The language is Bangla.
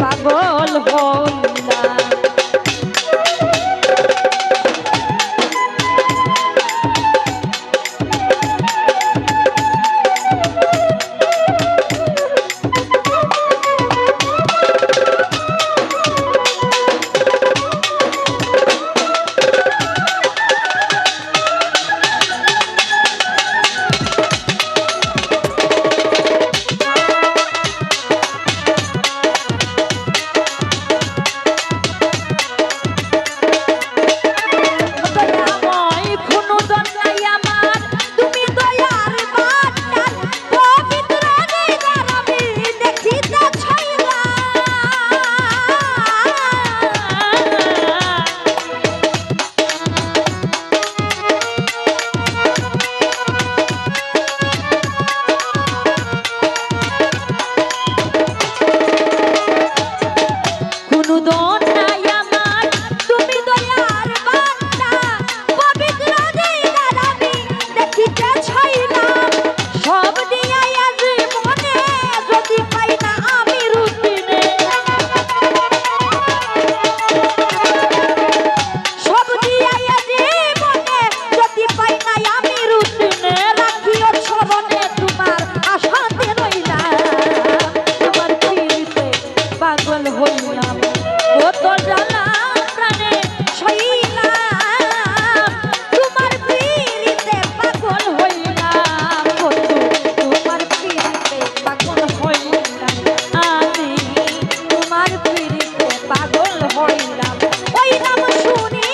পাগল হই পাগল হইলাম। ওই নাম শুনি